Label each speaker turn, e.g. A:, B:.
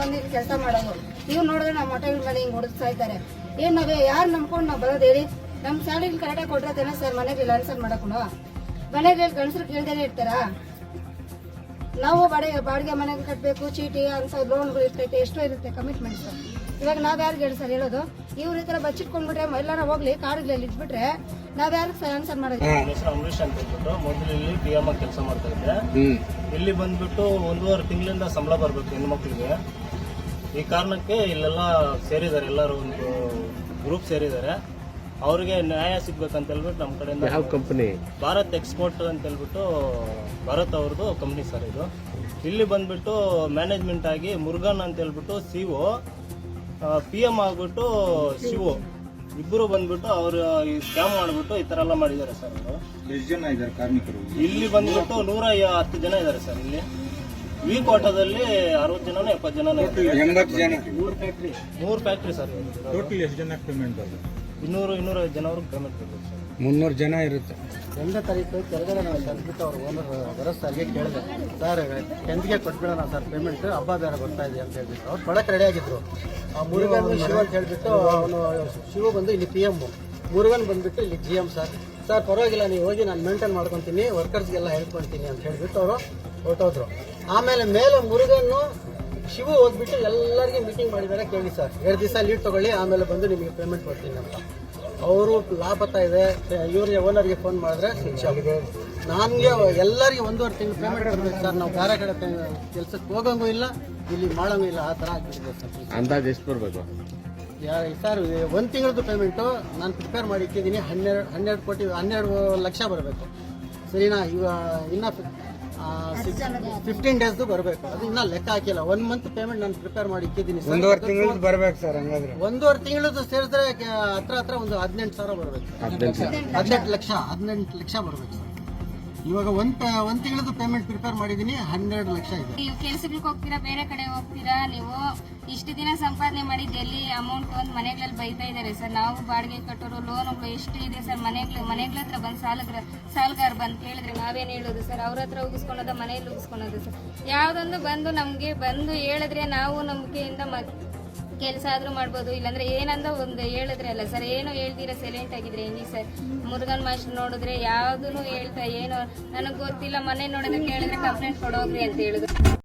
A: ಬಂದು ಕೆಲಸ ಮಾಡೋದು. ನೀವು ನೋಡಿದ್ರೆ ನಮ್ಮ ಹೋಟೆಲ್ ಮೇಲೆ ಹಿಂಗೆ ಹೊಡಿಸ್ತಾ ಇದ್ದಾರೆ. ಏನ್ ನಾವೇ ಯಾರು ನಂಬ್ಕೊಂಡು ನಾವು ಬರೋದು ಹೇಳಿ? ನಮ್ಮ ಸ್ಯಾಲರಿ ಕರೆಕ್ಟಾಗಿ ಕೊಟ್ಟಿರತ್ತೇನೆ ಸರ್ ಮನೆಗೆ ಆನ್ಸರ್ ಮಾಡಕ್ಕೂ ಮನೆಗೆ ಗಂಡಸರು ಕೇಳ್ದೇನೆ ಇರ್ತಾರಾ? ನಾವು ಬಾಡಿಗೆ ಬಾಡಿಗೆ ಮನೆಗೆ ಕಟ್ಟಬೇಕು ಚೀಟಿ ಅಂತ ಲೋನ್ಗಳು ಇರ್ತೈತೆ, ಎಷ್ಟೋ ಇರುತ್ತೆ ಕಮಿಟ್ಮೆಂಟ್ಸ್ ಇವಾಗ ನಾವ್ ಯಾರು ಹೇಳಿ ಸರ್ ಹೇಳೋದು? ಇವ್ರ ಈ ತರ ಬಚ್ಚಿಟ್ಕೊಂಡ್ಬಿಟ್ರೆ ಎಲ್ಲಾರ ಹೋಗ್ಲಿ ಕಾಡುಗಳಲ್ಲಿ ಇಟ್ಬಿಟ್ರೆ ನಾವ್ ಯಾರಿಗೆ ಆನ್ಸರ್ ಮಾಡೋದು?
B: ನನ್ನ ಹೆಸರು ಅಂಬರೀಶ್ ಅಂತ ಹೇಳ್ಬಿಟ್ಟು ಮೊದಲು ಇಲ್ಲಿ ಪಿ ಎಂ ಕೆಲಸ ಮಾಡ್ತಾ ಇದ್ದೆ. ಇಲ್ಲಿ ಬಂದ್ಬಿಟ್ಟು ಒಂದೂವರೆ ತಿಂಗಳಿಂದ ಸಂಬಳ ಬರ್ಬೇಕು ಹೆಣ್ಮಕ್ಳಿಗೆ. ಈ ಕಾರಣಕ್ಕೆ ಇಲ್ಲೆಲ್ಲ ಸೇರಿದ್ದಾರೆ ಎಲ್ಲರೂ ಒಂದು ಗ್ರೂಪ್ ಸೇರಿದ್ದಾರೆ. ಅವ್ರಿಗೆ ನ್ಯಾಯ ಸಿಗ್ಬೇಕಂತ ಹೇಳ್ಬಿಟ್ಟು ನಮ್ಮ ಕಡೆಯಿಂದ
C: ಯಾವ ಕಂಪನಿ
B: ಭಾರತ್ ಎಕ್ಸ್ಪೋರ್ಟ್ ಅಂತ ಹೇಳ್ಬಿಟ್ಟು ಭಾರತ್ ಅವ್ರದ್ದು ಕಂಪ್ನಿ ಸರ್ ಇದು. ಇಲ್ಲಿ ಬಂದ್ಬಿಟ್ಟು ಮ್ಯಾನೇಜ್ಮೆಂಟ್ ಆಗಿ ಮುರುಗನ್ ಅಂತ ಹೇಳ್ಬಿಟ್ಟು ಸಿ ಒ ಪಿ ಎಂ ಆಗ್ಬಿಟ್ಟು ಶಿವು. ಇಬ್ಬರು ಬಂದ್ಬಿಟ್ಟು ಅವರು ಈ ಸ್ಕ್ಯಾಮ್ ಮಾಡ್ಬಿಟ್ಟು ಈ ತರ ಎಲ್ಲ ಮಾಡಿದ್ದಾರೆ ಸರ್ ಅವರು.
D: ಎಷ್ಟು ಜನ ಇದ್ದಾರೆ ಕಾರ್ಮಿಕರು?
B: ಇಲ್ಲಿ ಬಂದ್ಬಿಟ್ಟು ನೂರ ಹತ್ತು ಜನ ಇದ್ದಾರೆ ಸರ್ ಇಲ್ಲಿ. ವಿ ಕೋಟದಲ್ಲಿ ಅರವತ್ತು ಜನನೋ ಎಪ್ಪತ್ತು ಜನನೋ ಇದ್ದಾರೆ.
D: ಎಂಬತ್ತು ಜನ.
B: ಮೂರು ಫ್ಯಾಕ್ಟ್ರಿ ಮೂರು ಫ್ಯಾಕ್ಟ್ರಿ ಸರ್.
D: ಟೋಟಲ್ ಎಷ್ಟು ಜನ ಪೇಮೆಂಟ್ ಬರ್ತದೆ
B: ಇನ್ನೂರು ಇನ್ನೂರೈದು ಜನವ್ರಿಗೆ ಪೇಮೆಂಟ್ ಸರ್.
D: ಮುನ್ನೂರು ಜನ ಇರುತ್ತೆ.
E: ಎಂಟನೇ ತಾರೀಕು ಕೆಳಗಡೆ ನಾವು ತಂದ್ಬಿಟ್ಟು ಅವ್ರ ಓನರ್ ಭರತ್ ಸರ್ಗೆ ಕೇಳಿದೆ. ಸರ್ ಟೆಂತ್ಗೆ ಕೊಟ್ಬಿಡೋಣ ಸರ್ ಪೇಮೆಂಟ್ ಹಬ್ಬ ಬೇರೆ ಬರ್ತಾ ಇದೆ ಅಂತ ಹೇಳ್ಬಿಟ್ಟು ಅವ್ರು ಕೊಡಕ್ಕೆ ರೆಡಿ ಆಗಿದ್ರು. ಆ ಮುರುಗನ್ ಶಿವ ಅಂತ ಹೇಳ್ಬಿಟ್ಟು ಅವನು ಶಿವ ಬಂದು ಇಲ್ಲಿ ಪಿ ಎಂ ಮುರುಗನ್ ಬಂದ್ಬಿಟ್ಟು ಇಲ್ಲಿ ಜಿ ಎಂ ಸರ್. ಸರ್ ಪರವಾಗಿಲ್ಲ ನೀವು ಹೋಗಿ ನಾನು ಮೇಂಟೈನ್ ಮಾಡ್ಕೊತೀನಿ ವರ್ಕರ್ಸ್ಗೆಲ್ಲ ಹೆಲ್ಪ್ ಮಾಡ್ತೀನಿ ಅಂತ ಹೇಳ್ಬಿಟ್ಟು ಅವರು ಹೊರಟೋದ್ರು. ಆಮೇಲೆ ಮೇಲೆ ಮುರುಗನ್ನು ಶಿವು ಹೋಗ್ಬಿಟ್ಟು ಎಲ್ಲರಿಗೆ ಮೀಟಿಂಗ್ ಮಾಡಿದ್ದಾರೆ ಕೇಳಿ ಸರ್. ಎರಡು ದಿವಸ ಲೀವ್ ತೊಗೊಳ್ಳಿ ಆಮೇಲೆ ಬಂದು ನಿಮಗೆ ಪೇಮೆಂಟ್ ಕೊಡ್ತೀನಿ ಅಂತ. ಅವರು ಲಾಪತ್ತಾ ಇದೆ ಇವ್ರಿಗೆ ಓನರ್ಗೆ ಫೋನ್ ಮಾಡಿದ್ರೆ ಸ್ವಿಚ್ ಆಗಿದೆ. ನನಗೆ ಎಲ್ಲರಿಗೆ ಒಂದೂವರೆ ತಿಂಗಳು ಪೇಮೆಂಟ್ ಕೊಡ್ಬೇಕು ಸರ್. ನಾವು ಬೇರೆ ಕಡೆ ಕೆಲಸಕ್ಕೆ ಹೋಗಂಗೂ ಇಲ್ಲ ಇಲ್ಲಿ ಮಾಡೋಂಗೂ ಇಲ್ಲ ಆ ಥರ ಆಗ್ಬಿಟ್ಟಿದೆ ಸರ್.
C: ಬರಬೇಕು ಎಷ್ಟು ಬರ್ಬೇಕು?
E: ಸರ್ ಒಂದು ತಿಂಗಳದ್ದು ಪೇಮೆಂಟು ನಾನು ಪ್ರಿಪೇರ್ ಮಾಡಿ ಇಟ್ಟಿದ್ದೀನಿ. ಹನ್ನೆರಡು ಹನ್ನೆರಡು ಕೋಟಿ ಹನ್ನೆರಡು ಲಕ್ಷ ಬರಬೇಕು. ಸರಿನಾ? ಈಗ ಇನ್ನು ಫಿಫ್ಟೀನ್ ಡೇಸ್ದು ಬರಬೇಕು. ಅದು ಇನ್ನ ಲೆಕ್ಕ ಹಾಕಿಲ್ಲ. ಒನ್ ಮಂತ್ ಪೇಮೆಂಟ್ ನಾನು ಪ್ರಿಪೇರ್ ಮಾಡಿ ಇಕ್ಕಿದ್ದೀನಿ. ಸರ್.
D: ಒಂದೂವರೆ ತಿಂಗಳು ಬರ್ಬೇಕು ಸರ್ ಹಂಗಾದ್ರೆ.
E: ಒಂದೂವರೆ ತಿಂಗಳದ್ದು ಸೇರಿದ್ರೆ ಹತ್ರ ಹತ್ರ ಒಂದು ಹದಿನೆಂಟು ಸಾವಿರ ಬರಬೇಕು.
C: ಹದಿನೆಂಟು
E: ಹದಿನೆಂಟು ಲಕ್ಷ ಹದಿನೆಂಟು ಲಕ್ಷ ಬರಬೇಕು ಸರ್. ಇವಾಗ ಒಂದ್ ಒಂದ್ ತಿಂಗಳದ್ದು ಪೇಮೆಂಟ್ ಪ್ರಿಪೇರ್ ಮಾಡಿದೀನಿ, ಹನ್ನೆರಡು ಲಕ್ಷ ಇದೆ.
F: ನೀವು ಕೆಲ್ಸಗಳಿಗೆ ಹೋಗ್ತೀರಾ, ಬೇರೆ ಕಡೆ ಹೋಗ್ತೀರಾ, ನೀವು ಇಷ್ಟು ದಿನ ಸಂಪಾದನೆ ಮಾಡಿ ಎಲ್ಲಿ ಅಮೌಂಟ್ ಒಂದು ಮನೆಗಳಲ್ಲಿ ಬೈತಾ ಇದ್ದಾರೆ ಸರ್. ನಾವು ಬಾಡಿಗೆ ಕಟ್ಟೋರು ಲೋನ್ಗಳು ಎಷ್ಟು ಇದೆ ಸರ್, ಮನೆಗಳು, ಮನೆಗಳ ಹತ್ರ ಬಂದು ಸಾಲಗ್ರ, ಸಾಲಗಾರ ಬಂದು ಕೇಳಿದ್ರೆ ನಾವೇನು ಹೇಳೋದು ಸರ್? ಅವ್ರ ಹತ್ರ ಉಗಿಸ್ಕೊಳೋದ ಮನೆಯಲ್ಲಿ ಉಗಿಸ್ಕೊಳೋದು ಸರ್. ಯಾವುದೊಂದು ಬಂದು ನಮಗೆ ಬಂದು ಹೇಳಿದ್ರೆ ನಾವು ನಂಬಿಕೆಯಿಂದ ಮ ಕೆಲಸ ಆದರೂ ಮಾಡ್ಬೋದು, ಇಲ್ಲಾಂದರೆ ಏನಂದ ಒಂದು ಹೇಳಿದ್ರೆ ಅಲ್ಲ ಸರ್, ಏನೋ ಹೇಳ್ತೀರಾ? ಸೈಲೆಂಟ್ ಆಗಿದ್ರೆ ಹೆಂಗಿ ಸರ್? ಮುರುಗನ್ ಮಾಸ್ಟರ್ ನೋಡಿದ್ರೆ ಯಾವುದೂ ಹೇಳ್ತಾ, ಏನೋ, ನನಗೆ ಗೊತ್ತಿಲ್ಲ ಮನೆ ನೋಡಿದ್ರೆ ಕೇಳಿದ್ರೆ ಕಂಪ್ಲೇಂಟ್ ಕೊಡೋಗ್ರಿ ಅಂತ ಹೇಳಿದ್ರು.